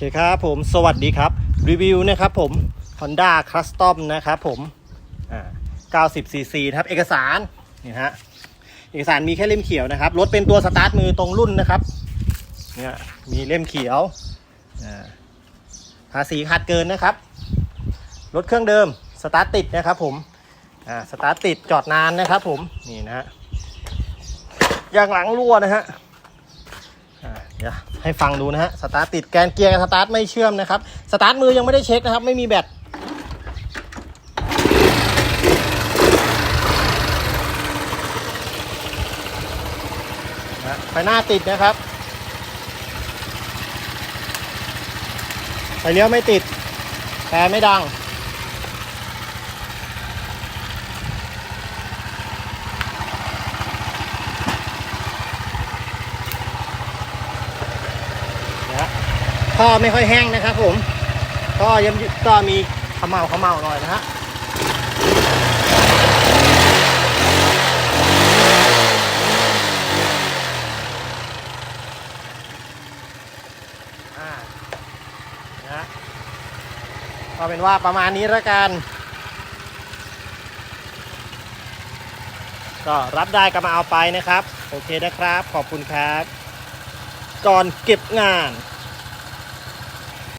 เคครับผมสวัสดีครับ รีวิวนะครับผม Honda Custom นะครับผมอ่า 90cc นะครับ เอกสารนี่ฮะเอกสารมีแค่เล่มเขียวนะครับรถเป็นตัวสตาร์ทมือตรงรุ่นนะครับเนี่ยมีเล่มเขียวอ่าภาษีขาดเกินนะครับรถเครื่องเดิมสตาร์ทติดนะครับผมอ่าสตาร์ทติดจอดนานนะครับผมนี่นะฮะยางหลังรั่วนะฮะ เดี๋ยวให้ฟังดูนะฮะ สตาร์ทติดแกนเกียร์สตาร์ทไม่เชื่อมนะครับ สตาร์ทมือยังไม่ได้เช็คนะครับ ไม่มีแบต ไฟหน้าติดนะครับ ไฟเลี้ยวไม่ติดแต่ไม่ดัง ท่อไม่ค่อยแห้งนะครับผมก็ยังก็มีขมเมาขมเมาหน่อยนะฮะอ่านะก็เป็นว่าประมาณนี้แล้วกัน ก็รับได้ก็มาเอาไปนะครับ โอเคนะครับ ขอบคุณครับ ก่อนเก็บงาน